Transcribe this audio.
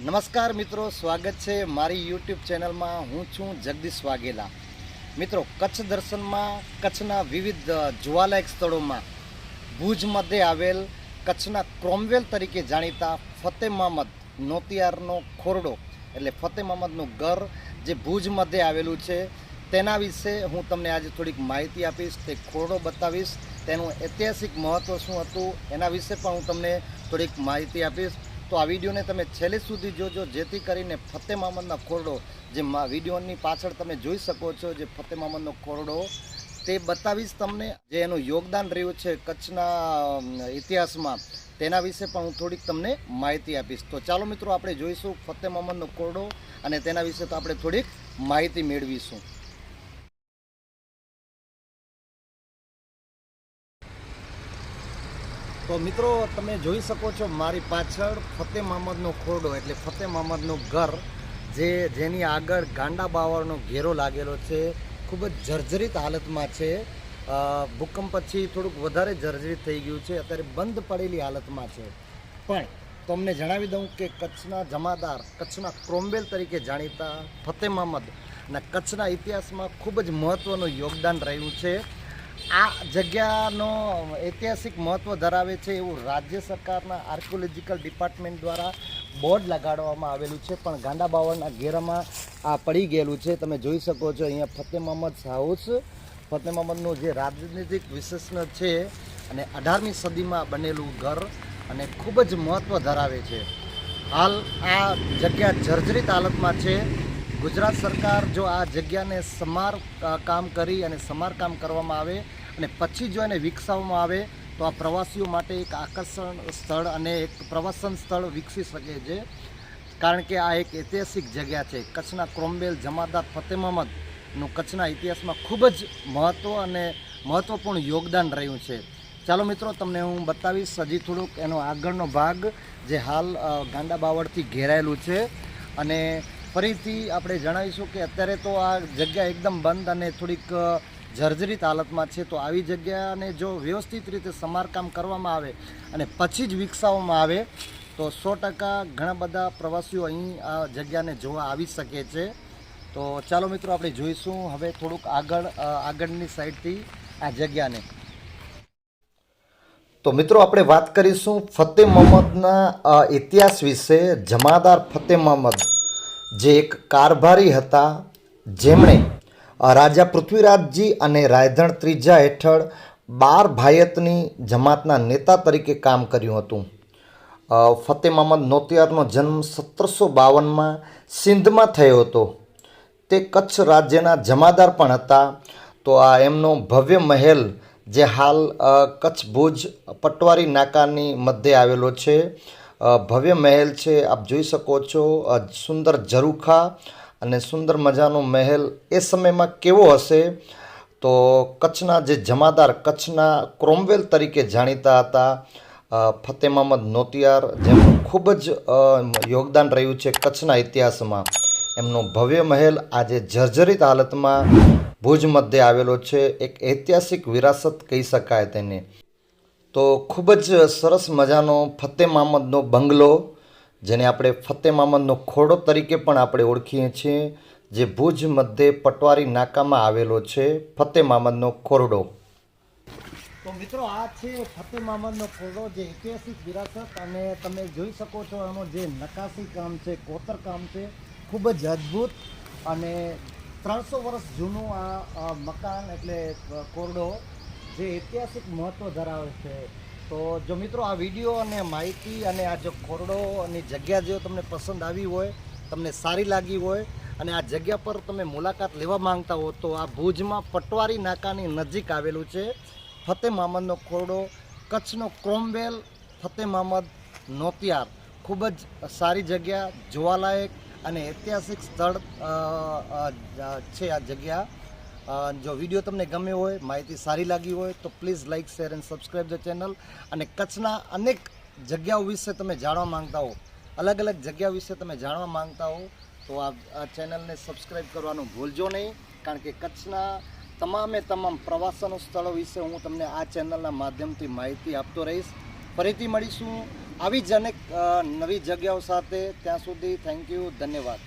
નમસ્કાર મિત્રો, સ્વાગત છે મારી યુટ્યુબ ચેનલમાં. હું છું જગદીશ વાઘેલા. મિત્રો, કચ્છ દર્શનમાં, કચ્છના વિવિધ જોવાલાયક સ્થળોમાં ભુજ મધ્યે આવેલ કચ્છના ક્રોમવેલ તરીકે જાણીતા ફતેહ મહમદ નોતિયારનો ખોરડો, એટલે ફતેહ મહમદનું ઘર જે ભુજ મધ્યે આવેલું છે, તેના વિશે હું તમને આજે થોડીક માહિતી આપીશ, તે ખોરડો બતાવીશ. તેનું ઐતિહાસિક મહત્ત્વ શું હતું, એના વિશે પણ હું તમને થોડીક માહિતી આપીશ. તો આ વિડીયોને તમે છેલ્લે સુધી જોજો, જેથી કરીને ફતેહ મહમદનો ખોરડો જે વિડીયોની પાછળ તમે જોઈ શકો છો, જે ફતેહ મહમદનો ખોરડો, તે બતાવીશ તમને જે એનું યોગદાન રહ્યું છે કચ્છના ઇતિહાસમાં. તેના વિશે પણ હું થોડીક તમને માહિતી આપીશ. તો ચાલો મિત્રો, આપણે જોઈશું ફતેહ મહમદનો ખોરડો અને તેના વિશે તો આપણે થોડીક માહિતી મેળવીશું. તો મિત્રો, તમે જોઈ શકો છો મારી પાછળ ફતેહ મહમદનો ખોરડો, એટલે ફતેહ મહમદનું ઘર, જે જેની આગળ ગાંડા બાવળનો ઘેરો લાગેલો છે, ખૂબ જ જર્જરિત હાલતમાં છે. ભૂકંપ પછી થોડુંક વધારે જર્જરિત થઈ ગયું છે, અત્યારે બંધ પડેલી હાલતમાં છે. પણ તમને જણાવી દઉં કે કચ્છના જમાદાર, કચ્છના ક્રોમ્બેલ તરીકે જાણીતા ફતેહ મહમદ, અને કચ્છના ઇતિહાસમાં ખૂબ જ મહત્ત્વનું યોગદાન રહ્યું છે. આ જગ્યાનો ઐતિહાસિક મહત્ત્વ ધરાવે છે એવું રાજ્ય સરકારના આર્કિયોલોજીકલ ડિપાર્ટમેન્ટ દ્વારા બોર્ડ લગાડવામાં આવેલું છે, પણ ગાંડા બાવળના ઘેરામાં આ પડી ગયેલું છે. તમે જોઈ શકો છો અહીંયા ફતેહ મહમદ હાઉસ ફતેહ મહમદનું જે રાજનીતિક વિશેષણ છે અને અઢારમી સદીમાં બનેલું ઘર અને ખૂબ જ મહત્ત્વ ધરાવે છે. હાલ આ જગ્યા જર્જરિત હાલતમાં છે. ગુજરાત સરકાર જો આ જગ્યાને સમાર કામ કરી અને સમારકામ કરવામાં આવે અને પછી જો એને વિકસાવવામાં આવે, તો આ પ્રવાસીઓ માટે એક આકર્ષણ સ્થળ અને એક પ્રવાસન સ્થળ વિકસી શકે છે. કારણ કે આ એક ઐતિહાસિક જગ્યા છે. કચ્છના ક્રોમ્બેલ જમાદાર, ફતેહ મહમદનું કચ્છના ઇતિહાસમાં ખૂબ જ મહત્ત્વ અને મહત્ત્વપૂર્ણ યોગદાન રહ્યું છે. ચાલો મિત્રો, તમને હું બતાવીશ હજી થોડુંક એનો આગળનો ભાગ જે હાલ ગાંડા બાવળથી ઘેરાયેલું છે. અને ફરીથી આપણે જણાવીશું કે અત્યારે તો આ જગ્યા એકદમ બંધ અને થોડીક જર્જરિત હાલતમાં છે. તો આવી જગ્યાને જો વ્યવસ્થિત રીતે સમારકામ કરવામાં આવે અને પછી જ વિકસાવવામાં આવે, તો સો ટકા ઘણા બધા પ્રવાસીઓ અહીં આ જગ્યાને જોવા આવી શકે છે. તો ચાલો મિત્રો, આપણે જોઈશું. હવે થોડુંક આગળ આગળની સાઈડથી આ જગ્યાને. તો મિત્રો, આપણે વાત કરીશું ફતેહ મોહમ્મદના ઇતિહાસ વિશે, જમાદાર ફતેહ મહમદ જે એક કારભારી હતા, જેમણે રાજા પૃથ્વીરાજજી અને રાયધણ ત્રીજા હેઠળ બાર ભાયતની જમાતના નેતા તરીકે કામ કર્યું હતું. ફતેહ મહમદ નોતિયારનો જન્મ સત્તરસો બાવનમાં સિંધમાં થયો હતો. તે કચ્છ રાજ્યના જમાદાર પણ હતા. તો આ એમનો ભવ્ય મહેલ જે હાલ કચ્છ ભુજ પટવારી નાકાની મધ્યે આવેલો છે ભવ્ય મહેલ છે. આપ જોઈ શકો છો સુંદર ઝરૂખા અને સુંદર મજાનો મહેલ એ સમયમાં કેવો હશે તો કચ્છના જે જમાદાર કચ્છના ક્રોમવેલ તરીકે જાણીતા હતા ફતેહ મહમદ નોતિયાર, જેમનું ખૂબ જ યોગદાન રહ્યું છે કચ્છના ઇતિહાસમાં. એમનો ભવ્ય મહેલ આજે જર્જરિત હાલતમાં ભુજ મધ્યે આવેલો છે. એક ઐતિહાસિક વિરાસત કહી શકાય તેને. તો ખૂબ જ સરસ મજાનો ફતેહ મામદનો બંગલો, જેને આપણે ફતેહ મામદનો ખોડો તરીકે પણ આપણે ઓળખીએ છીએ, જે ભુજ મધ્યે પટવારી નાકામાં આવેલો છે ફતેહ મામદનો ખોરડો. તો મિત્રો, આ છે ફતેહ મામદનો ખોરડો, જે ઐતિહાસિક વિરાસત અને તમે જોઈ શકો છો એનો જે નકાશી કામ છે, કોતર કામ છે, ખૂબ જ અદ્ભુત અને ત્રણસો વર્ષ જૂનું આ મકાન એટલે કોરડો જે ઐતિહાસિક મહત્ત્વ ધરાવે છે. તો જો મિત્રો આ વીડિયો અને માહિતી અને આ જો ખોરડો અને જગ્યા જો તમને પસંદ આવી હોય, તમને સારી લાગી હોય અને આ જગ્યા પર તમે મુલાકાત લેવા માંગતા હો, તો આ ભુજમાં પટવારી નાકાની નજીક આવેલું છે. ફતેહ મામદનો ખોરડો, કચ્છનો ક્રોમવેલ, ફતેહ મામદ નોતિયાર. ખૂબ જ સારી જગ્યા, જોવાલાયક અને ઐતિહાસિક સ્થળ છે આ જગ્યા. જો વીડિયો તમને ગમ્યો હોય, માહિતી સારી લાગી હોય, તો please like share and subscribe the channel. અને કચ્છના અનેક જગ્યાઓ વિશે તમે જાણવા માંગતા હો, અલગ અલગ જગ્યા વિશે તમે જાણવા માંગતા હો, તો આ ચેનલને સબસ્ક્રાઈબ કરવાનું ભૂલજો નહીં, કારણ કે કચ્છના તમામે તમામ પ્રવાસન સ્થળો વિશે હું તમને આ ચેનલના માધ્યમથી માહિતી આપતો રહીશ. ફરીથી મળીશું. આવી જ અનેક નવી જગ્યાઓ સાથે. ત્યાં સુધી થેન્ક યુ ધન્યવાદ.